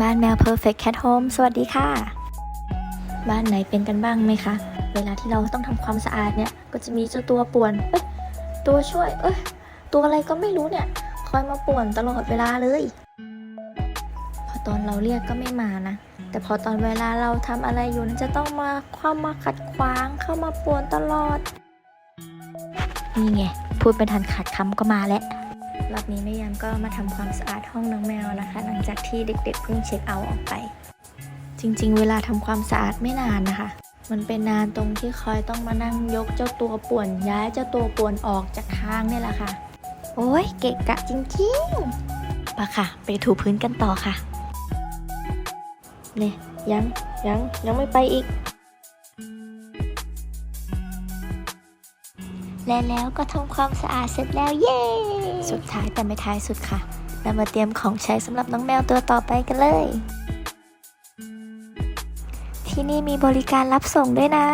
บ้านแมว Perfect Cat Home สวัสดีค่ะ บ้านไหนเป็นกันบ้างไหมคะ เวลาที่เราต้องทำความสะอาดเนี่ย ก็จะมีเจ้าตัวป่วน เอ้ย ตัวช่วย เอ้ย ตัวอะไรก็ไม่รู้เนี่ย คอยมาป่วนตลอดเวลาเลย พอตอนเราเรียกก็ไม่มานะ แต่พอตอนเวลาเราทำอะไรอยู่นั้นจะต้องมาเข้ามาขัดขวาง เข้ามาป่วนตลอด นี่ไง พูดเป็นทันขาดคำก็มาแล้ว รอบนี้แม่ยามก็มาทำความสะอาดห้องน้องแมวนะคะ หลังจากที่เด็กๆเพิ่งเช็คเอาท์ออกไป จริง ๆ เวลาทำความสะอาดไม่นานนะคะ มันเป็นนานตรงที่คอยต้องมานั่งยกเจ้าตัวป่วน ย้ายเจ้าตัวป่วนออกจากทางนี่แหละค่ะ โอ้ยเกะกะจริงๆปะค่ะ ไปถูพื้นกันต่อค่ะเนี่ยยังยังยังไม่ไปอีก และแล้วก็ทำความสะอาดเสร็จแล้วเย้สุดท้ายแต่ไม่ท้ายสุดค่ะเรามาเตรียมของใช้สำหรับน้องแมวตัวต่อไปกันเลย ที่นี่มีบริการรับส่งด้วยนะ